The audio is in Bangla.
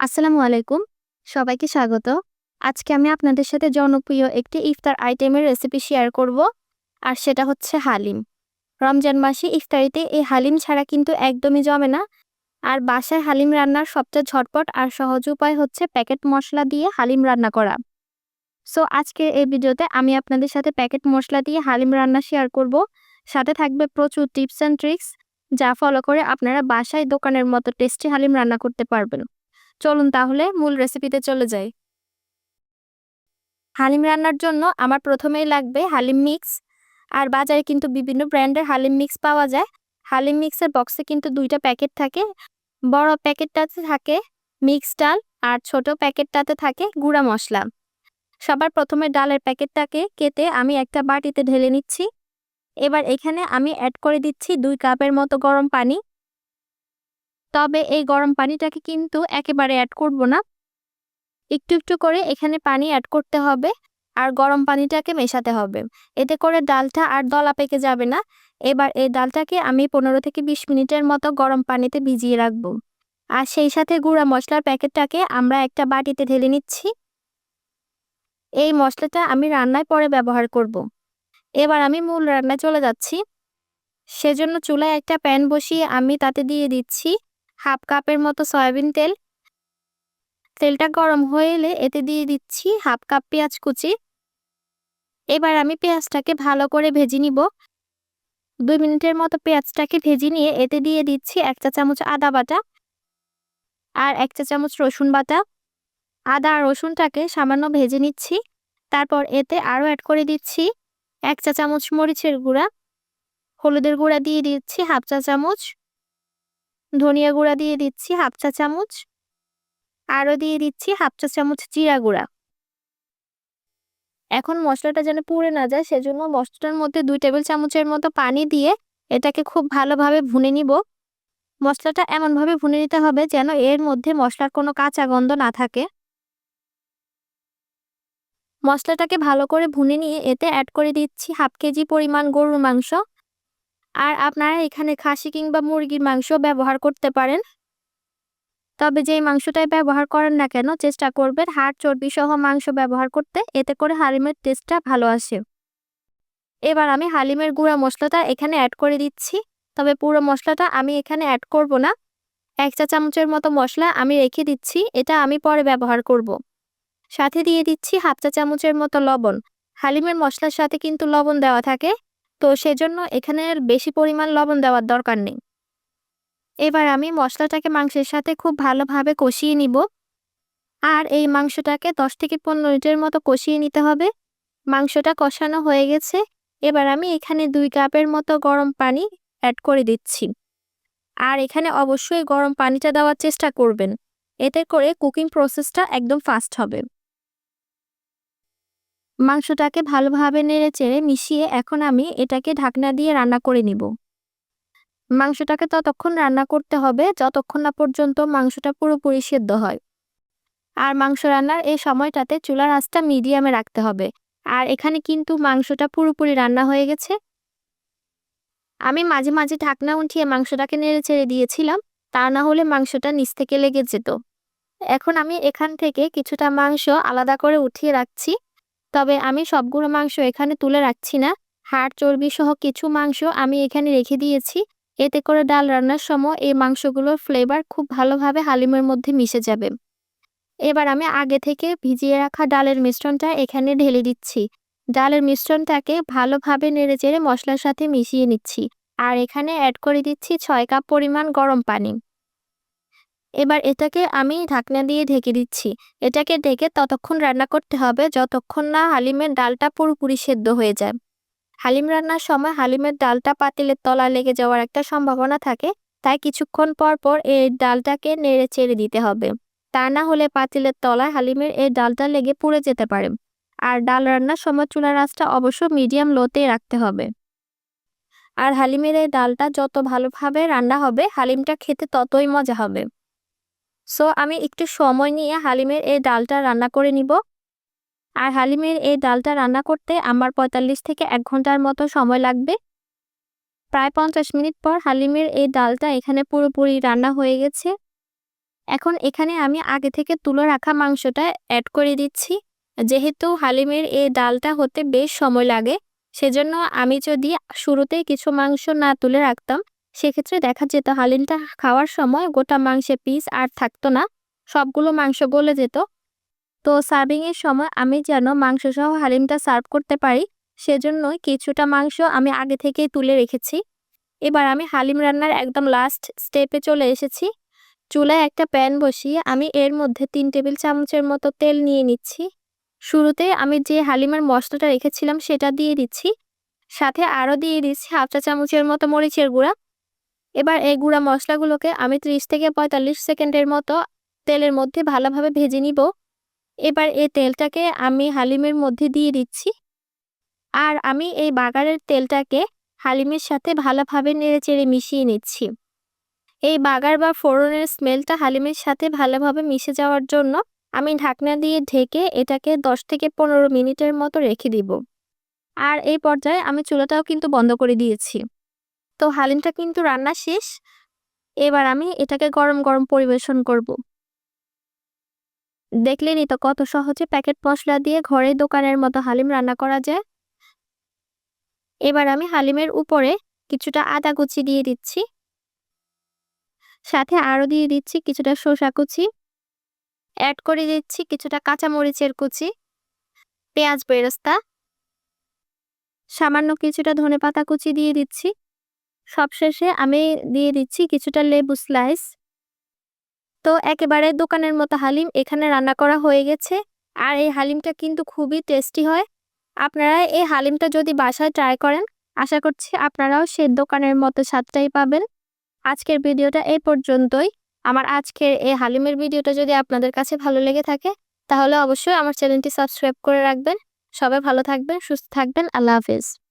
আসসালামু আলাইকুম। সবাইকে স্বাগত। আজকে আমি আপনাদের সাথে জনপ্রিয় একটি ইফতার আইটেমের রেসিপি শেয়ার করব, আর সেটা হচ্ছে হালিম। রমজান মাসে ইফতারিতে এই হালিম ছাড়া কিন্তু একদমই জমে না, আর বাসায় হালিম রান্নার সবচেয়ে ঝটপট আর সহজ উপায় হচ্ছে প্যাকেট মশলা দিয়ে হালিম রান্না করা। সো, আজকে এই ভিডিওতে আমি আপনাদের সাথে প্যাকেট মশলা দিয়ে হালিম রান্না শেয়ার করব। সাথে থাকবে প্রচুর টিপস অ্যান্ড ট্রিক্স, যা ফলো করে আপনারা বাসায় দোকানের মতো টেস্টি হালিম রান্না করতে পারবেন। চলুন তাহলে মূল রেসিপিতে চলে যাই। হালিম রান্নার জন্য আমার প্রথমেই লাগবে হালিম মিক্স আর বাজারে কিন্তু বিভিন্ন ব্র্যান্ডের হালিম মিক্স পাওয়া যায়। হালিম মিক্সের বক্সে কিন্তু দুইটা প্যাকেট থাকে। বড় প্যাকেটটাতে থাকে মিক্স ডাল, আর ছোট প্যাকেটটাতে থাকে গুঁড়া মশলা। সবার প্রথমে ডালের প্যাকেটটাকে কেটে আমি একটা বাটিতে ঢেলে নিচ্ছি। এবার এখানে আমি অ্যাড করে দিচ্ছি দুই কাপের মতো গরম পানি। তবে এই গরম পানিটাকে কিন্তু একেবারে অ্যাড করব না। একটু একটু করে এখানে পানি অ্যাড করতে হবে আর গরম পানিটাকে মেশাতে হবে। এতে করে ডালটা আর দলা পেকে যাবে না। এবার এই ডালটাকে আমি পনেরো থেকে বিশ মিনিটের মতো গরম পানিতে ভিজিয়ে রাখব। আর সেই সাথে গুঁড়া মশলার প্যাকেটটাকে আমরা একটা বাটিতে ঢেলে নিচ্ছি। এই মশলাটা আমি রান্নায় পরে ব্যবহার করব। এবার আমি মূল রান্নায় চলে যাচ্ছি। সেজন্য চুলায় একটা প্যান বসিয়ে আমি তাতে দিয়ে দিচ্ছি। হাফ কাপের মতো সয়াবিন তেল। তেলটা গরম হয়ে এলে এতে দিয়ে দিচ্ছি হাফ কাপ পেঁয়াজ কুচি। এবার আমি পেঁয়াজটাকে ভালো করে ভেজে নিব। দুই মিনিটের মতো পেঁয়াজটাকে ভেজে নিয়ে এতে দিয়ে দিচ্ছি এক চা চামচ আদা বাটা আর এক চা চামচ রসুন বাটা। আদা আর রসুনটাকে সামান্য ভেজে নিচ্ছি। তারপর এতে আরও অ্যাড করে দিচ্ছি এক চা চামচ মরিচের গুঁড়া। হলুদের গুঁড়া দিয়ে দিচ্ছি হাফ চা চামচ ধনিয়া গুঁড়া দিয়ে দিচ্ছি হাফ চা চামচ। আরও দিয়ে দিচ্ছি হাফ চা চামচ জিরা গুঁড়া। এখন মশলাটা যেন পুড়ে না যায়, সেজন্য মশলাটার মধ্যে দুই টেবিল চামচের মতো পানি দিয়ে এটাকে খুব ভালোভাবে ভুনে নিব। মশলাটা এমনভাবে ভুনে নিতে হবে যেন এর মধ্যে মশলার কোনো কাঁচা গন্ধ না থাকে। মশলাটাকে ভালো করে ভুনে নিয়ে এতে অ্যাড করে দিচ্ছি হাফ কেজি পরিমাণ গরুর মাংস। আর আপনারা এখানে খাসি কিংবা মুরগির মাংস ব্যবহার করতে পারেন। তবে যেই মাংসটাই ব্যবহার করেন না কেন, চেষ্টা করবেন হাড় চর্বি সহ মাংস ব্যবহার করতে। এতে করে হালিমের টেস্টটা ভালো আসে। এবার আমি হালিমের গুঁড়া মশলাটা এখানে অ্যাড করে দিচ্ছি। তবে পুরো মশলাটা আমি এখানে অ্যাড করব না। এক চা চামচের মতো মশলা আমি রেখে দিচ্ছি, এটা আমি পরে ব্যবহার করব। সাথে দিয়ে দিচ্ছি হাফ চা চামচের মতো লবণ। হালিমের মশলার সাথে কিন্তু লবণ দেওয়া থাকে। তো সেজন্য এখানে বেশি পরিমাণ লবণ দেওয়ার দরকার নেই। এবার আমি মশলাটাকে মাংসের সাথে খুব ভালোভাবে কষিয়ে নিব। আর এই মাংসটাকে দশ থেকে পনেরো মিনিটের মতো কষিয়ে নিতে হবে। মাংসটা কষানো হয়ে গেছে। এবার আমি এখানে দুই কাপের মতো গরম পানি অ্যাড করে দিচ্ছি। আর এখানে অবশ্যই গরম পানিটা দেওয়ার চেষ্টা করবেন। এতে করে কুকিং প্রসেসটা একদম ফাস্ট হবে। মাংসটাকে ভালোভাবে নেড়ে চেড়ে মিশিয়ে এখন আমি এটাকে ঢাকনা দিয়ে রান্না করে নিব। মাংসটাকে ততক্ষণ রান্না করতে হবে যতক্ষণ না পর্যন্ত মাংসটা পুরোপুরি সেদ্ধ হয়। আর মাংস রান্নার এই সময়টাতে চুলার আঁচটা মিডিয়ামে রাখতে হবে। আর এখানে কিন্তু মাংসটা পুরোপুরি রান্না হয়ে গেছে। আমি মাঝে মাঝে ঢাকনা উঠিয়ে মাংসটাকে নেড়ে চেড়ে দিয়েছিলাম, তা না হলে মাংসটা নিচ থেকে লেগে যেত। এখন আমি এখান থেকে কিছুটা মাংস আলাদা করে উঠিয়ে রাখছি। তবে আমি সবগুলো মাংস এখানে তুলে রাখছি না। হাড় চর্বি সহ কিছু মাংস আমি এখানে রেখে দিয়েছি। এতে করে ডাল রান্নার সময় এই মাংসগুলোর ফ্লেভার খুব ভালোভাবে হালিমের মধ্যে মিশে যাবে। এবার আমি আগে থেকে ভিজিয়ে রাখা ডালের মিশ্রণটা এখানে ঢেলে দিচ্ছি। ডালের মিশ্রণটাকে ভালোভাবে নেড়ে চেড়ে মশলার সাথে মিশিয়ে নিচ্ছি। আর এখানে অ্যাড করে দিচ্ছি ছয় কাপ পরিমাণ গরম পানি। এবার এটাকে আমি ঢাকনা দিয়ে ঢেকে দিচ্ছি। এটাকে ঢেকে ততক্ষণ রান্না করতে হবে, যতক্ষণ না হালিমের ডালটা পুরোপুরি সেদ্ধ হয়ে যায়। হালিম রান্নার সময় হালিমের ডালটা পাতিলের তলা লেগে যাওয়ার একটা সম্ভাবনা থাকে, তাই কিছুক্ষণ পর পর এই ডালটাকে নেড়ে চেড়ে দিতে হবে। তা না হলে পাতিলের তলায় হালিমের এই ডালটা লেগে পুড়ে যেতে পারে। আর ডাল রান্নার সময় চুলার আঁচটা অবশ্য মিডিয়াম লোতে রাখতে হবে। আর হালিমের এই ডালটা যত ভালোভাবে রান্না হবে, হালিমটা খেতে ততই মজা হবে। সো আমি একটু সময় নিয়ে হালিমের এই ডালটা রান্না করে নিব। আর হালিমের এই ডালটা রান্না করতে আমার পঁয়তাল্লিশ থেকে এক ঘণ্টার মতো সময় লাগবে। প্রায় পঞ্চাশ মিনিট পর হালিমের এই ডালটা এখানে পুরোপুরি রান্না হয়ে গেছে। এখন এখানে আমি আগে থেকে তুলে রাখা মাংসটা অ্যাড করে দিচ্ছি। যেহেতু হালিমের এই ডালটা হতে বেশ সময় লাগে, সেজন্য আমি যদি শুরুতেই কিছু মাংস না তুলে রাখতাম সেক্ষেত্রে দেখা যেত হালিমটা খাওয়ার সময় গোটা মাংসের পিস আর থাকতো না, সবগুলো মাংস গলে যেত। তো সার্ভিংয়ের সময় আমি যেন মাংস সহ হালিমটা সার্ভ করতে পারি, সেজন্যই কিছুটা মাংস আমি আগে থেকেই তুলে রেখেছি। এবার আমি হালিম রান্নার একদম লাস্ট স্টেপে চলে এসেছি। চুলায় একটা প্যান বসিয়ে আমি এর মধ্যে তিন টেবিল চামচের মতো তেল নিয়ে নিচ্ছি। শুরুতে আমি যে হালিমের মশলাটা রেখেছিলাম সেটা দিয়ে দিচ্ছি। সাথে আরও দিয়ে দিচ্ছি হাফ চা চামচের মতো মরিচের গুঁড়া। এবার এই গুঁড়া মশলাগুলোকে আমি ত্রিশ থেকে পঁয়তাল্লিশ সেকেন্ডের মতো তেলের মধ্যে ভালোভাবে ভেজে নিব। এবার এই তেলটাকে আমি হালিমের মধ্যে দিয়ে দিচ্ছি। আর আমি এই বাগারের তেলটাকে হালিমের সাথে ভালোভাবে নেড়েচেড়ে মিশিয়ে নিচ্ছি। এই বাগার বা ফোড়নের স্মেলটা হালিমের সাথে ভালোভাবে মিশে যাওয়ার জন্য আমি ঢাকনা দিয়ে ঢেকে এটাকে দশ থেকে পনেরো মিনিটের মতো রেখে দিব। আর এই পর্যায়ে আমি চুলাটাও কিন্তু বন্ধ করে দিয়েছি। তো হালিমটা কিন্তু রান্না শেষ। এবার আমি এটাকে গরম গরম পরিবেশন করব। দেখলেনই তো কত সহজে প্যাকেট মশলা দিয়ে ঘরে দোকানের মতো হালিম রান্না করা যায়। এবার আমি হালিমের উপরে কিছুটা আদা কুচি দিয়ে দিচ্ছি। সাথে আরও দিয়ে দিচ্ছি কিছুটা শসা কুচি। অ্যাড করে দিচ্ছি কিছুটা কাঁচামরিচের কুচি। পেঁয়াজ বেরেস্তা। সামান্য কিছুটা ধনে পাতা কুচি দিয়ে দিচ্ছি। সবশেষে আমি দিয়ে দিচ্ছি কিছুটা লেবু স্লাইস। তো একেবারে দোকানের মতো হালিম, এখানে রান্না করা হয়ে গেছে। আর এই হালিমটা কিন্তু খুবই টেস্টি হয়। আপনারা এই হালিমটা যদি বাসায় ট্রাই করেন, আশা করছি আপনারাও সে দোকানের মতো স্বাদটাই পাবেন। আজকের ভিডিওটা এই পর্যন্তই। আমার আজকের এই হালিমের ভিডিওটা যদি আপনাদের কাছে ভালো লেগে থাকে, তাহলে অবশ্যই আমার চ্যানেলটি সাবস্ক্রাইব করে রাখবেন। সবাই ভালো থাকবেন, সুস্থ থাকবেন। আল্লাহ হাফিজ।